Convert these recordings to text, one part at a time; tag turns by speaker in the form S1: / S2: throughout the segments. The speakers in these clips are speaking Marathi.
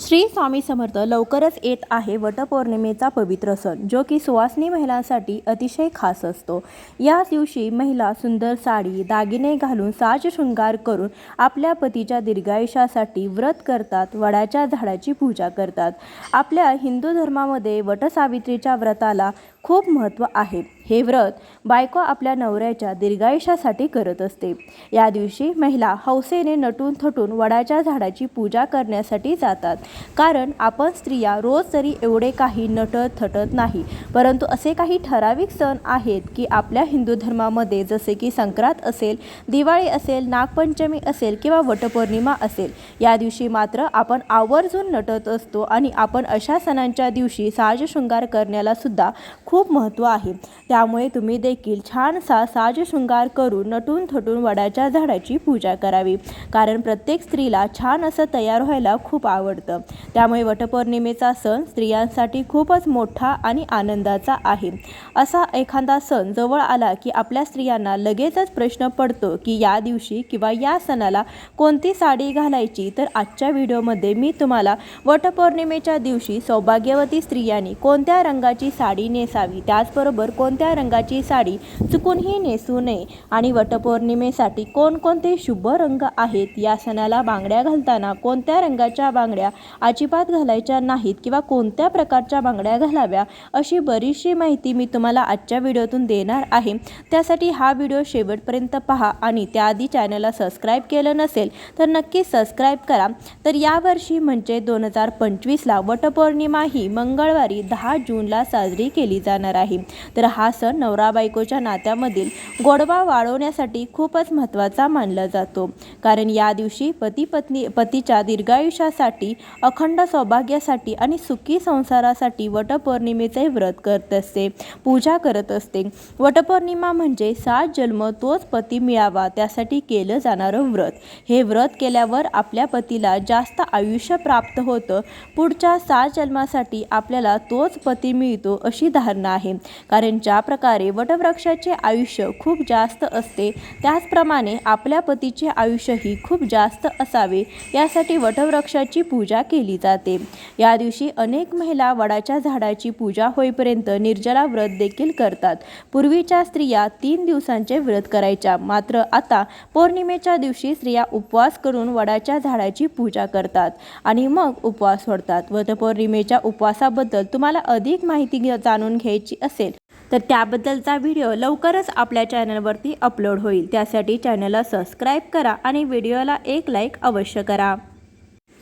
S1: श्री स्वामी समर्थ लवकरच येत आहे वटपौर्णिमेचा पवित्र सण जो की सुवासनी महिलांसाठी अतिशय खास असतो. या दिवशी महिला सुंदर साडी दागिने घालून साज शृंगार करून आपल्या पतीच्या दीर्घायुष्यासाठी व्रत करतात वडाच्या झाडाची पूजा करतात. आपल्या हिंदू धर्मामध्ये वटसावित्रीच्या व्रताला खूप महत्त्व आहे. हे व्रत बायको आपल्या नवऱ्याच्या दीर्घायुष्यासाठी करत असते. या दिवशी महिला हौसेने नटून थटून वडाच्या झाडाची पूजा करण्यासाठी जातात. कारण आपण स्त्रिया रोज तरी एवढे काही नटत थटत नाही परंतु असे काही ठराविक सण आहेत की आपल्या हिंदू धर्मामध्ये जसे की संक्रांत असेल दिवाळी असेल नागपंचमी असेल किंवा वटपौर्णिमा असेल या दिवशी मात्र आपण आवर्जून नटत असतो आणि आपण अशा सणांच्या दिवशी साजशृंगार करण्याला सुद्धा खूप खूप महत्त्व आहे. त्यामुळे तुम्ही देखील छानसा साज शृंगार करून नटून थटून वडाच्या झाडाची पूजा करावी. कारण प्रत्येक स्त्रीला छान असं तयार व्हायला खूप आवडतं. त्यामुळे वटपौर्णिमेचा सण स्त्रियांसाठी खूपच मोठा आणि आनंदाचा आहे. असा एखादा सण जवळ आला की आपल्या स्त्रियांना लगेचच प्रश्न पडतो की या दिवशी किंवा या सणाला कोणती साडी घालायची? तर आजच्या व्हिडिओमध्ये मी तुम्हाला वटपौर्णिमेच्या दिवशी सौभाग्यवती स्त्रियांनी कोणत्या रंगाची साडी नेसावी? त्याचबरोबर कोणत्या रंगाची साडी चुकूनही नेसू नये आणि वटपौर्णिमेसाठी कोणकोणते शुभ रंग आहेत या सणाला बांगड्या घालताना कोणत्या रंगाच्या बांगड्या अजिबात घालायच्या नाहीत किंवा कोणत्या प्रकारच्या बांगड्या घालाव्या अशी बरीचशी माहिती मी तुम्हाला आजच्या व्हिडिओतून देणार आहे. त्यासाठी हा व्हिडिओ शेवटपर्यंत पहा आणि त्याआधी चॅनलला सबस्क्राईब केलं नसेल तर नक्की सबस्क्राईब करा. तर यावर्षी म्हणजे दोन हजार पंचवीसला वटपौर्णिमा ही मंगळवारी दहा जूनला साजरी केली जाणार आहे. तर हा सण नवरा बायकोच्या नात्यामधील गोडवा वाढवण्यासाठी खूपच महत्त्वाचा मानला जातो. कारण या दिवशी पती पत्नी पतीच्या दीर्घायुष्यासाठी अखंड सौभाग्यासाठी आणि सुखी संसारासाठी वटपौर्णिमेचे व्रत करत असते. पूजा करत असते. वटपौर्णिमा म्हणजे सात जन्म तोच पती मिळावा त्यासाठी केलं जाणारं व्रत. हे व्रत केल्यावर आपल्या पतीला जास्त आयुष्य प्राप्त होतं. पुढच्या सात जन्मासाठी आपल्याला तोच पती मिळतो अशी धारणा आहे. कारण ज्या प्रकारे वटवृक्षाचे आयुष्य खूप जास्त असते त्याचप्रमाणे आपल्या पतीचे आयुष्यही खूप जास्त असावे. यासाठी वटवृक्षाची पूजा केली जाते. या दिवशी अनेक महिला वडाच्या झाडाची पूजा होईपर्यंत निर्जला व्रत देखील करतात. पूर्वीच्या स्त्रिया तीन दिवसांचे व्रत करायच्या. मात्र आता पौर्णिमेच्या दिवशी स्त्रिया उपवास करून वडाच्या झाडाची पूजा करतात आणि मग उपवास सोडतात. वटपौर्णिमेच्या उपवासाबद्दल तुम्हाला अधिक माहिती जाणून घ्या घ्यायची असेल तर त्याबद्दलचा व्हिडिओ लवकरच आपल्या चॅनलवरती अपलोड होईल. त्यासाठी चॅनलला सबस्क्राईब करा आणि व्हिडिओला एक लाईक अवश्य करा.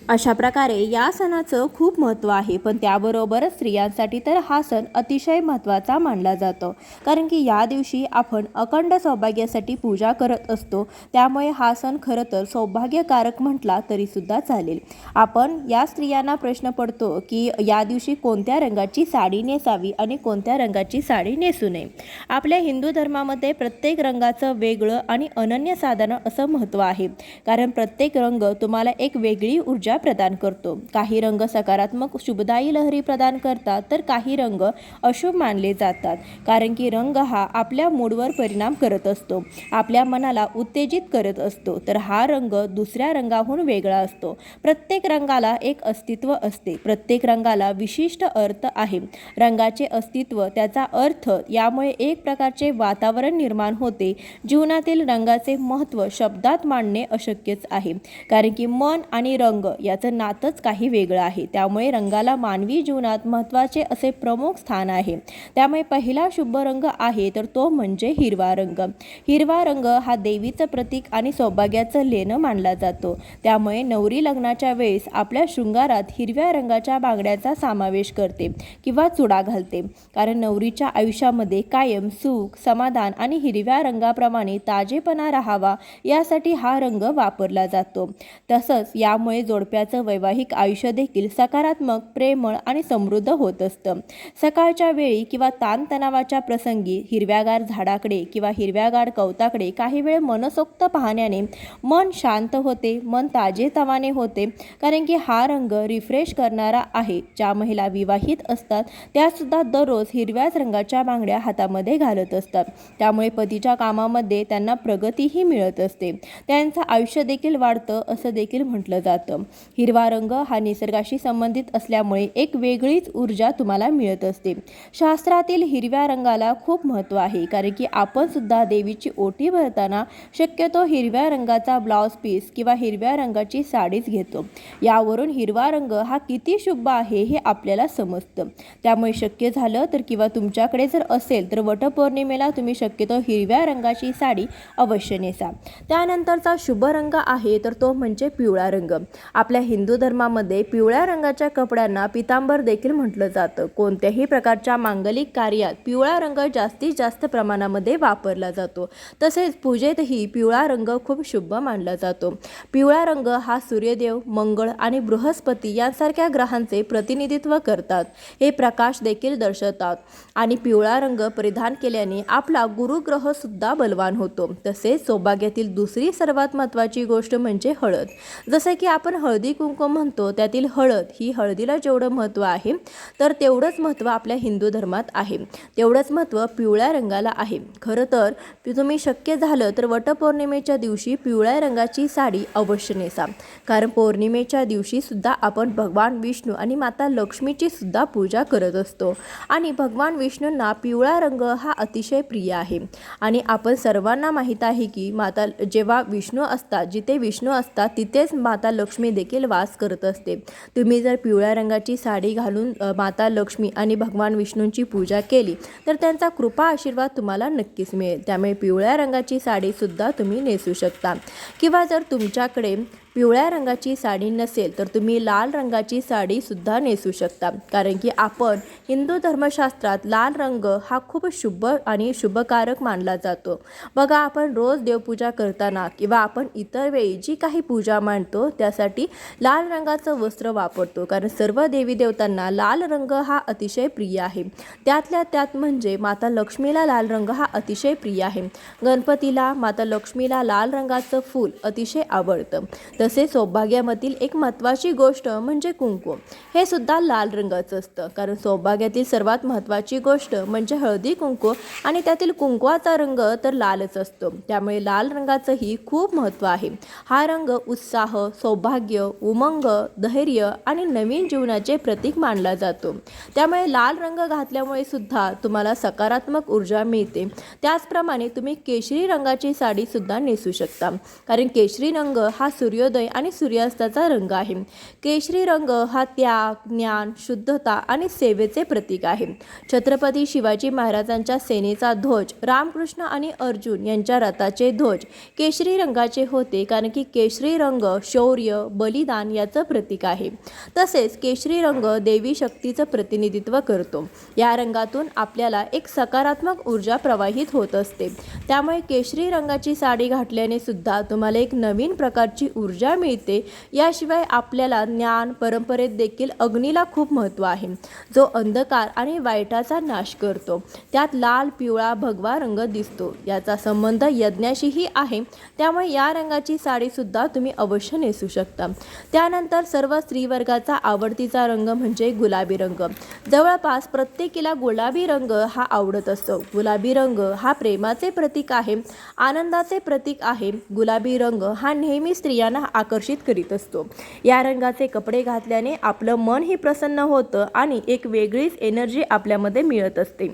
S1: अशा प्रकारे या सणाचं खूप महत्त्व आहे पण त्याबरोबरच स्त्रियांसाठी तर हा सण अतिशय महत्त्वाचा मानला जातो. कारण की या दिवशी आपण अखंड सौभाग्यासाठी पूजा करत असतो. त्यामुळे हा सण खरं तर सौभाग्यकारक म्हटला तरीसुद्धा चालेल. आपण या स्त्रियांना प्रश्न पडतो की या दिवशी कोणत्या रंगाची साडी नेसावी आणि कोणत्या रंगाची साडी नेसू नये. आपल्या हिंदू धर्मामध्ये प्रत्येक रंगाचं वेगळं आणि अनन्यसाधारण असं महत्त्व आहे. कारण प्रत्येक रंग तुम्हाला एक वेगळी ऊर्जा प्रदान करतो. काही रंग सकारात्मक शुभदायी लहरी प्रदान करतात तर काही रंग अशुभ मानले जातात. कारण की रंग हा आपल्या मूडवर परिणाम करत असतो. आपल्या मनाला उत्तेजित करत असतो. तर हा रंग दुसऱ्या रंगाहून वेगळा असतो. प्रत्येक रंगाला एक अस्तित्व असते. प्रत्येक रंगाला विशिष्ट अर्थ आहे. रंगाचे अस्तित्व त्याचा अर्थ यामुळे एक प्रकारचे वातावरण निर्माण होते. जीवनातील रंगाचे महत्त्व शब्दात मांडणे अशक्यच आहे. कारण की मन आणि रंग याचं नातंच काही वेगळं आहे. त्यामुळे रंगाला मानवी जीवनात महत्त्वाचे असे प्रमुख स्थान आहे. त्यामुळे पहिला शुभ रंग आहे तर तो म्हणजे हिरवा रंग. हिरवा रंग हा देवीचं प्रतीक आणि सौभाग्याचं लेणं मानला जातो. त्यामुळे नवरी लग्नाच्या वेळेस आपल्या शृंगारात हिरव्या रंगाच्या बांगड्याचा समावेश करते किंवा चुडा घालते. कारण नवरीच्या आयुष्यामध्ये कायम सुख समाधान आणि हिरव्या रंगाप्रमाणे ताजेपणा राहावा यासाठी हा रंग वापरला जातो. तसंच यामुळे जोडप्याचं वैवाहिक आयुष्य देखील सकारात्मक प्रेमळ आणि समृद्ध होत असतं. सकाळच्या वेळी किंवा ताणतणावाच्या प्रसंगी हिरव्यागार झाडाकडे किंवा हिरव्यागार कवताकडे काही वेळ मनसोक्त पाहण्याने मन शांत होते मन ताजेतवाने होते कारण की हा रंग रिफ्रेश करणारा आहे. ज्या महिला विवाहित असतात त्यासुद्धा दररोज हिरव्याच रंगाच्या बांगड्या हातामध्ये घालत असतात. त्यामुळे पतीच्या कामामध्ये त्यांना प्रगतीही मिळत असते. त्यांचं आयुष्य देखील वाढतं असं देखील म्हटलं जातं. हिरवा रंग हा निसर्गाशी संबंधित असल्यामुळे एक वेगळीच ऊर्जा तुम्हाला मिळत असते. शास्त्रातील हिरव्या रंगाला खूप महत्त्व आहे कारण की आपण सुद्धा देवीची ओटी भरताना शक्यतो हिरव्या रंगाचा ब्लाउज पीस किंवा हिरव्या रंगाची साडीच घेतो. यावरून हिरवा रंग हा किती शुभ आहे हे आपल्याला समजतं. त्यामुळे शक्य झालं तर किंवा तुमच्याकडे जर असेल तर वटपौर्णिमेला तुम्ही शक्यतो हिरव्या रंगाची साडी अवश्य नेसा. त्यानंतरचा शुभ रंग आहे तर तो म्हणजे पिवळा रंग. आपल्या हिंदू धर्मामध्ये पिवळ्या रंगाच्या कपड्यांना पितांबर देखील म्हटलं जातं. कोणत्याही प्रकारच्या मांगलिक कार्यात पिवळा रंग जास्तीत जास्त प्रमाणामध्ये वापरला जातो. तसेच पूजेतही पिवळा रंग खूप शुभ मानला जातो. पिवळा रंग हा सूर्यदेव मंगळ आणि बृहस्पती यांसारख्या ग्रहांचे प्रतिनिधित्व करतात. हे प्रकाश देखील दर्शवतात. आणि पिवळा रंग परिधान केल्याने आपला गुरुग्रह सुद्धा बलवान होतो. तसेच सौभाग्यातील दुसरी सर्वात महत्त्वाची गोष्ट म्हणजे हळद. जसे की आपण हळद कुंकू म्हणतो त्यातील हळद ही हळदीला जेवढं महत्त्व आहे तर तेवढंच महत्त्व आपल्या हिंदू धर्मात आहे. तेवढंच महत्त्व पिवळ्या रंगाला आहे. खरं तर तुम्ही शक्य झालं तर वटपौर्णिमेच्या दिवशी पिवळ्या रंगाची साडी अवश्य नेसा. कारण पौर्णिमेच्या दिवशी सुद्धा आपण भगवान विष्णू आणि माता लक्ष्मीची सुद्धा पूजा करत असतो. आणि भगवान विष्णूंना पिवळा रंग हा अतिशय प्रिय आहे. आणि आपण सर्वांना माहीत आहे की माता जेव्हा विष्णू असतात जिथे विष्णू असतात तिथेच माता लक्ष्मी देखील देखील वास करत असते. तुम्ही जर पिवळ्या रंगाची साडी घालून माता लक्ष्मी आणि भगवान विष्णूंची पूजा केली तर त्यांचा कृपा आशीर्वाद तुम्हाला नक्कीच मिळेल. त्यामुळे पिवळ्या रंगाची साडीसुद्धा तुम्ही नेसू शकता. किंवा जर तुमच्याकडे पिवळ्या रंगाची साडी नसेल तर तुम्ही लाल रंगाची साडीसुद्धा नेसू शकता. कारण की आपण हिंदू धर्मशास्त्रात लाल रंग हा खूप शुभ आणि शुभकारक मानला जातो. बघा आपण रोज देवपूजा करताना किंवा आपण इतर वेळी जी काही पूजा मांडतो त्यासाठी लाल रंगाचं वस्त्र वापरतो. कारण सर्व देवी देवतांना लाल रंग हा अतिशय प्रिय आहे. त्यातल्या त्यात म्हणजे माता लक्ष्मीला लाल रंग हा अतिशय प्रिय आहे. गणपतीला माता लक्ष्मीला लाल रंगाचं फूल अतिशय आवडतं. तसेच सौभाग्यामधील एक महत्त्वाची गोष्ट म्हणजे कुंकू हे सुद्धा लाल रंगाचं असतं. कारण सौभाग्यातील सर्वात महत्त्वाची गोष्ट म्हणजे हळदी कुंकू आणि त्यातील कुंकवाचा रंग तर लालच असतो. त्यामुळे लाल रंगाचंही खूप महत्त्व आहे. हा रंग उत्साह सौभाग्य उमंग धैर्य आणि नवीन जीवनाचे प्रतीक मानला जातो. त्यामुळे लाल रंग घातल्यामुळे सुद्धा तुम्हाला सकारात्मक ऊर्जा मिळते. त्याचप्रमाणे तुम्ही केशरी रंगाची साडी सुद्धा नेसू शकता. कारण केशरी रंग हा सूर्योदय आणि सूर्यास्ताचा रंग आहे. केशरी रंग हा त्याग ज्ञान शुद्धता आणि सेवेचे प्रतीक आहे. छत्रपती शिवाजी महाराजांच्या सेनेचा ध्वज रामकृष्ण आणि अर्जुन यांच्या रथाचे ध्वज केशरी रंगाचे होते कारण की केशरी रंग शौर्य बलिदान याचं प्रतीक आहे. तसेच केशरी रंग देवी शक्तीचं प्रतिनिधित्व करतो. या रंगातून आपल्याला एक सकारात्मक ऊर्जा प्रवाहित होत असते. त्यामुळे केशरी रंगाची साडी घातल्याने सुद्धा तुम्हाला एक नवीन प्रकारची ऊर्जा मिळते. याशिवाय आपल्याला ज्ञान परंपरेत देखील अग्नीला खूप महत्त्व आहे. जो अंधकार आणि वाईटाचा नाश करतो. त्यात लाल पिवळा भगवा रंग दिसतो. याचा संबंध यज्ञाशीही आहे. त्यामुळे या रंगाची साडीसुद्धा तुम्ही अवश्य नेसू शकता. त्यानंतर सर्व स्त्रीवर्गाचा आवडतीचा रंग म्हणजे गुलाबी रंग. जवळपास प्रत्येकीला गुलाबी रंग हा आवडत असतो. गुलाबी रंग हा प्रेमाचे प्रतीक आहे. आनंदाचे प्रतीक आहे. गुलाबी रंग हा नेहमी स्त्रियांना आकर्षित करीत असतो. या रंगाचे कपडे घातल्याने आपलं मनही प्रसन्न होतं आणि एक वेगळीच एनर्जी आपल्यामध्ये मिळत असते.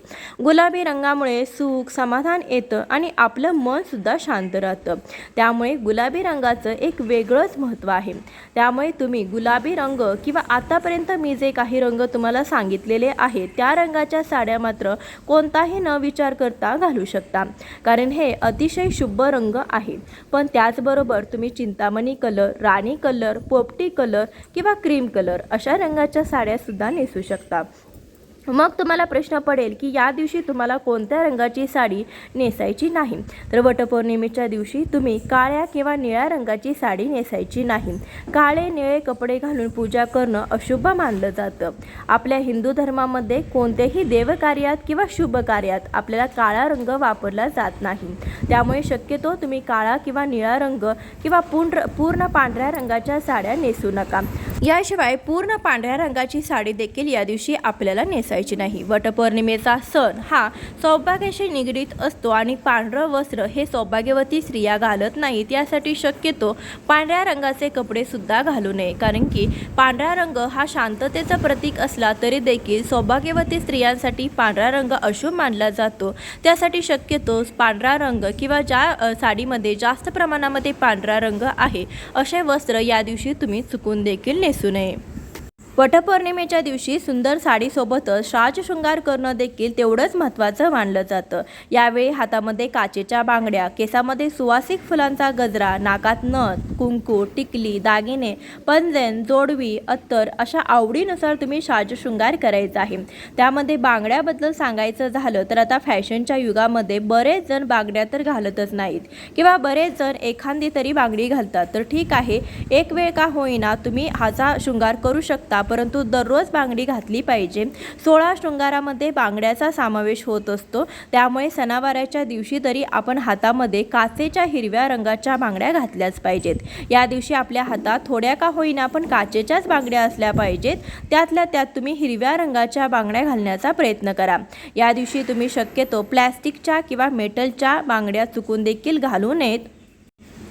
S1: गुलाबी रंगामुळे सुख समाधान येतं आणि आपलं मनसुद्धा शांत राहतं. त्यामुळे गुलाबी रंगाचं एक वेगळंच महत्त्व आहे. त्यामुळे तुम्ही गुलाबी रंग किंवा आतापर्यंत मी जे काही रंग तुम्हाला सांगितलेले आहेत त्या रंगाच्या साड्या मात्र कोणताही न विचार करता घालू शकता. कारण हे अतिशय शुभ रंग आहे. पण त्याचबरोबर तुम्ही चिंतामणी कर कलर राणी कलर पोपटी कलर किंवा क्रीम कलर अशा रंगाच्या साड्यासुद्धा नेसू शकता. मग तुम्हाला प्रश्न पडेल की या दिवशी तुम्हाला कोणत्या रंगाची साडी नेसायची नाही? तर वटपौर्णिमेच्या दिवशी तुम्ही काळ्या किंवा निळ्या रंगाची साडी नेसायची नाही. काळे निळे कपडे घालून पूजा करणं अशुभ मानलं जातं. आपल्या हिंदू धर्मामध्ये कोणत्याही देवकार्यात किंवा शुभ कार्यात आपल्याला काळा रंग वापरला जात नाही. त्यामुळे शक्यतो तुम्ही काळा किंवा निळा रंग किंवा पूर्ण पूर्ण पांढऱ्या रंगाच्या साड्या नेसू नका. याशिवाय पूर्ण पांढऱ्या रंगाची साडी देखील या दिवशी आपल्याला नेसायची नाही. वटपौर्णिमेचा सण हा सौभाग्याशी निगडीत असतो आणि पांढरं वस्त्र हे सौभाग्यवती स्त्रिया घालत नाहीत यासाठी शक्यतो पांढऱ्या रंगाचे कपडे सुद्धा घालू नये. कारण की पांढरा रंग हा शांततेचं प्रतीक असला तरी देखील सौभाग्यवती स्त्रियांसाठी पांढरा रंग अशुभ मानला जातो. त्यासाठी शक्यतो पांढरा रंग किंवा ज्या साडीमध्ये जास्त प्रमाणामध्ये पांढरा रंग आहे असे वस्त्र या दिवशी तुम्ही चुकून देखील नेसू नये वटपौर्णिमेच्या दिवशी सुंदर साडीसोबतच शृंगार करणं देखील तेवढंच महत्त्वाचं मानलं जातं. यावेळी हातामध्ये काचेच्या बांगड्या केसामध्ये सुवासिक फुलांचा गजरा नाकात नथ कुंकू टिकली दागिने पंजन जोडवी अत्तर अशा आवडीनुसार तुम्ही शृंगार करायचा आहे. त्यामध्ये बांगड्याबद्दल सांगायचं झालं तर आता फॅशनच्या युगामध्ये बरेच जण बांगड्या तर घालतच नाहीत. किंवा बरेच जण एखादी तरी बांगडी घालतात. तर ठीक आहे एक वेळ का होईना तुम्ही हाचा शृंगार करू शकता परंतु दररोज बांगडी घातली पाहिजे. सोळा शृंगारामध्ये बांगड्याचा समावेश होत असतो. त्यामुळे सणावाराच्या दिवशी तरी आपण हातामध्ये काचेच्या हिरव्या रंगाच्या बांगड्या घातल्याच पाहिजेत. या दिवशी आपल्या हातात थोड्या का होईना पण काचेच्याच बांगड्या असल्या पाहिजेत. त्यातल्या त्यात तुम्ही हिरव्या रंगाच्या बांगड्या घालण्याचा प्रयत्न करा. या दिवशी तुम्ही शक्यतो प्लॅस्टिकच्या किंवा मेटलच्या बांगड्या चुकून देखील घालू नयेत.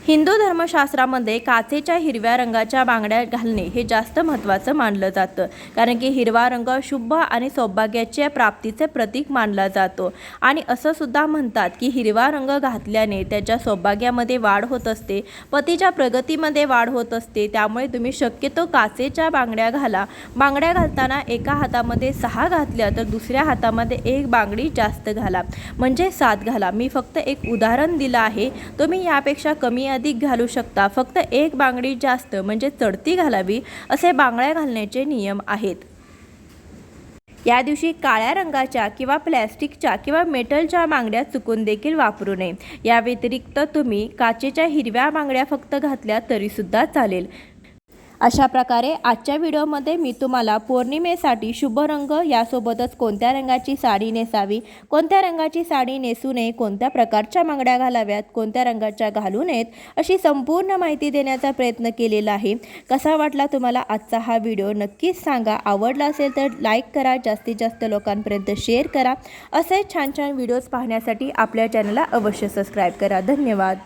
S1: हिंदू धर्मशास्त्रामध्ये काचेच्या हिरव्या रंगाच्या बांगड्या घालणे हे जास्त महत्त्वाचं मानलं जातं. कारण की हिरवा रंग शुभ आणि सौभाग्याच्या प्राप्तीचे प्रतीक मानला जातो. आणि असं सुद्धा म्हणतात की हिरवा रंग घातल्याने त्याच्या सौभाग्यामध्ये वाढ होत असते. पतीच्या प्रगतीमध्ये वाढ होत असते. त्यामुळे तुम्ही शक्यतो काचेच्या बांगड्या घाला. बांगड्या घालताना एका हातामध्ये सहा घातल्या तर दुसऱ्या हातामध्ये एक बांगडी जास्त घाला. म्हणजे सात घाला. मी फक्त एक उदाहरण दिलं आहे. तुम्ही यापेक्षा कमी अधिक घालू शकता. फक्त एक बांगडी जास्त म्हणजे चढती घालावी असे बांगड्या घालण्याचे नियम आहेत. या दिवशी काळ्या रंगाच्या किंवा प्लॅस्टिकच्या किंवा मेटलच्या बांगड्या चुकून देखील वापरू नये. या व्यतिरिक्त तुम्ही काचेच्या हिरव्या बांगड्या फक्त घातल्या तरीसुद्धा चालेल. अशा प्रकारे आजच्या व्हिडिओमध्ये मी तुम्हाला पौर्णिमेसाठी शुभ रंग यासोबतच कोणत्या रंगाची साडी नेसावी कोणत्या रंगाची साडी नेसू नये कोणत्या प्रकारच्या बांगड्या घालाव्यात कोणत्या रंगाच्या घालू नयेत अशी संपूर्ण माहिती देण्याचा प्रयत्न केलेला आहे. कसा वाटला तुम्हाला आजचा हा व्हिडिओ नक्कीच सांगा. आवडला असेल तर लाईक करा जास्तीत जास्त लोकांपर्यंत शेअर करा. असे छान छान व्हिडिओज पाहण्यासाठी आपल्या चॅनलला अवश्य सबस्क्राईब करा. धन्यवाद.